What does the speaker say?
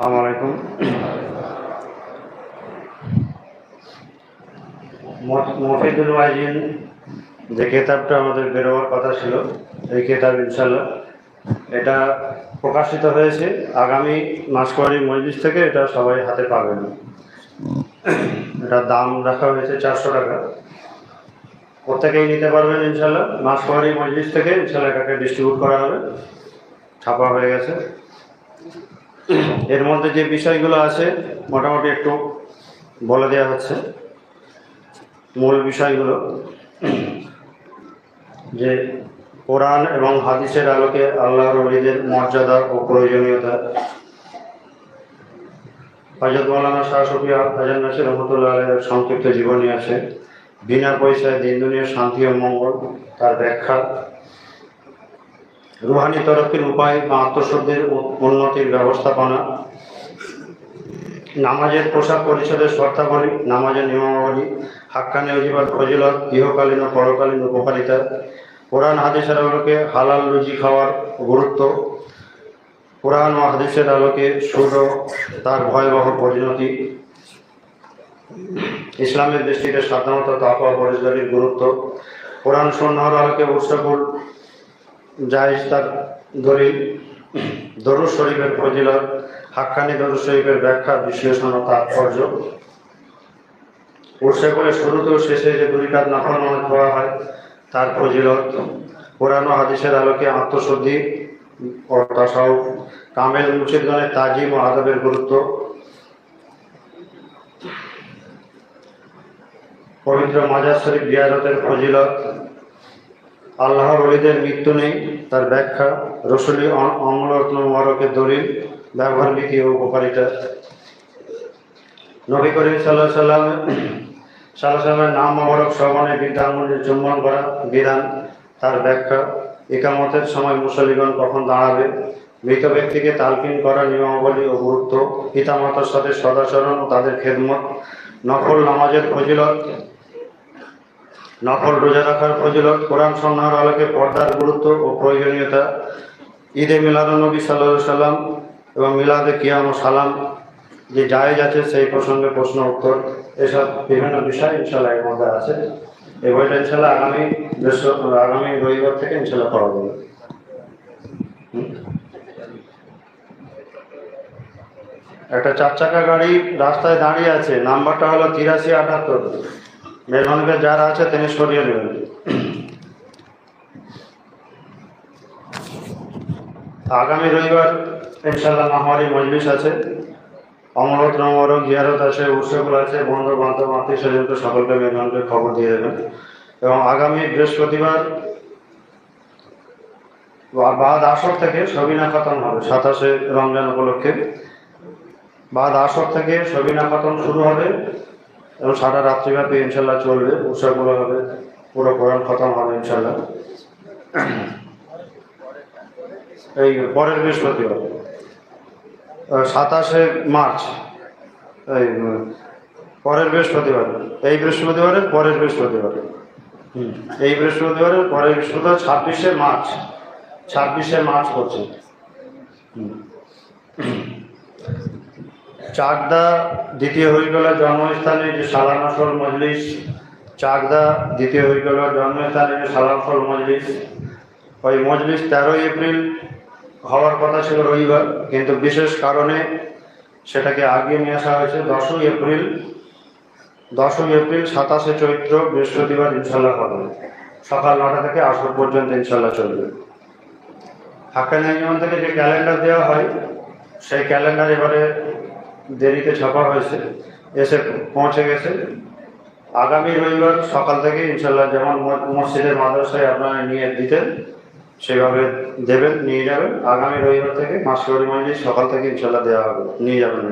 আসসালামু মফিদুল ওয়াজিন যে কেতাবটা আমাদের বেরোবার কথা ছিল, এই কেতাব ইনশাল্লাহ এটা প্রকাশিত হয়েছে আগামী মাসকোয়ারি মজলিস থেকে, এটা সবাই হাতে পাবেন। এটার দাম রাখা হয়েছে চারশো টাকা। প্রত্যেকেই নিতে পারবেন ইনশাল্লাহ মাসকোয়ারি মজলিস থেকে ইনশাল্লাহ এটাকে ডিস্ট্রিবিউট করা হবে। ছাপা হয়ে গেছে। এর মধ্যে যে বিষয়গুলো আছে, মোটামুটি একটু বলে দেওয়া হচ্ছে। মূল বিষয়গুলো, যে কোরআন এবং হাদিসের আলোকে আল্লাহর অলিদের মর্যাদা ও প্রয়োজনীয়তা। হজরত মৌলানা শাহ সফিয়া হাজার নাসির রহমতুল্লাহ আলের সংক্ষিপ্ত জীবনী আছে। বিনা পয়সায় দিন দুনিয়ার শান্তি ও মঙ্গল, তার ব্যাখ্যা। রুহানি তরফের উপায় বা আত্মশুদ্ধির উন্নতির ব্যবস্থাপনা, নামাজের পোশাক পরিচ্ছদের শর্তাবলী, নামাজের নিয়মাবলী, হাক্কানি অজিবার ফজিলত ইহকালীন ও পরকালীন উপকারিতা, কোরআন হাদিসের আলোকে হালাল রুজি খাওয়ার গুরুত্ব, কোরআন ও হাদিসের আলোকে সুদ তার ভয়াবহ পরিণতি, ইসলামের দৃষ্টিতে সাধারণত তাকওয়া পরিষ্কারের গুরুত্ব, কোরআন সন্ন্যার আলোকে উৎসবুল জায়েজ তার দলিল। শরীফের ফজিলত, হাক্কানি দরুদ শরীফের ব্যাখ্যা বিশ্লেষণ ও তাৎপর্য উৎসে করে শুরুতে শেষে যে দুই কাজ নফল নামাজ পড়া হয়, তার ফজিলত। ও হাদিসের আলোকে আত্মশুদ্ধি ও কামেল মুর্শিদগণের তাজিম ও আদবের গুরুত্ব। পবিত্র মাজার শরীফ জিয়ারতের ফজিলত। আল্লাহর অলিদের মৃত্যু নেই, তার ব্যাখ্যা রসুলি অ- অমরত্ন মোবারকের দলিল, ব্যবহার বিধি ও উপকারিতা। নবী করিম সাল্লাহ সাল্লাম সাল্লাহ সাল্লামের নাম মোবারক শ্রবণে বিদ্যাঙ্গনের চুম্বন করা বিধান, তার ব্যাখ্যা, একামতের সময় মুসলিগণ কখন দাঁড়াবে, মৃত ব্যক্তিকে তালকিন করা নিয়মাবলী ও গুরুত্ব, পিতামাতার সাথে সদাচরণ ও তাদের খেদমত নকল নামাজের ফজিলত নকল রোজা রাখার ফজিলত, কোরআন সন্ন্যার আলোকে পর্দার গুরুত্ব ও প্রয়োজনীয়তা, ঈদে মিলাদুন্নবী সাল্লাহ সাল্লাম এবং মিলাদে কিয়াম ও সালাম যে জায়েজ আছে সেই প্রসঙ্গে প্রশ্ন উত্তর। এসব বিভিন্ন বিষয় ইনশাল্লাহ এর মধ্যে আছে। এই বইটা ইনশাল্লাহ আগামী বৃহস্প- আগামী রবিবার থেকে ইনশাল্লাহ পাওয়া যাবে একটা চার চাকা গাড়ি রাস্তায় দাঁড়িয়ে আছে, নাম্বারটা হলো তিরাশি আটাত্তর। মেহরবানি যারা আছে, তিনি সরিয়ে নেবেন আগামী রবিবার ইনশাল্লাহ মাহমারি মজলিস আছে। অমরত নমর গিয়ারত আছে, উৎসবগুলো আছে, বন্ধু বান্ধব আত্মীয় স্বজনকে সকলকে মেহমানকে খবর দিয়ে দেবেন। এবং আগামী বৃহস্পতিবার বাদ আসর থেকে সবিনা খতম হবে, সাতাশে রমজান উপলক্ষে। বাদ আসর থেকে সবিনা খতম শুরু হবে। এবং সারা রাত্রিব্যাপী ইনশাল্লাহ চলবে উৎসবগুলো হবে, পুরো কোরআন খতম হবে ইনশাল্লাহ। এই পরের বৃহস্পতিবার সাতাশে মার্চ, এই পরের বৃহস্পতিবার, এই বৃহস্পতিবারের পরের বৃহস্পতিবার। এই বৃহস্পতিবারের পরের বৃহস্পতিবার ছাব্বিশে মার্চ ছাব্বিশে মার্চ হুম। চাকদা দ্বিতীয় হরিগলার জন্মস্থানে যে সালানাসল মজলিস। চাকদা দ্বিতীয় হরিগলার জন্মস্থানে যে সালানাসল মজলিস। ওই মজলিস তেরোই এপ্রিল হওয়ার কথা ছিল রবিবার, কিন্তু বিশেষ কারণে সেটাকে আগিয়ে নিয়ে আসা হয়েছে দশই এপ্রিল। দশই এপ্রিল সাতাশে চৈত্র বৃহস্পতিবার ইনশাল্লাহ হবে। সকাল নটা থেকে আসর পর্যন্ত ইনশাল্লাহ চলবে। হাক্কানি থেকে যে ক্যালেন্ডার দেওয়া হয়, সেই ক্যালেন্ডার এবারে দেরিতে ছাপা হয়েছে, এসে পৌঁছে গেছে। আগামী রবিবার সকাল থেকে ইনশাল্লাহ যেমন মসজিদের মাদ্রাসায় আপনারা নিয়ে দিতেন, সেভাবে দেবেন, নিয়ে যাবেন। আগামী রবিবার থেকে মাসকরি মন্দির সকাল থেকে ইনশাল্লাহ দেওয়া হবে, নিয়ে যাবেন।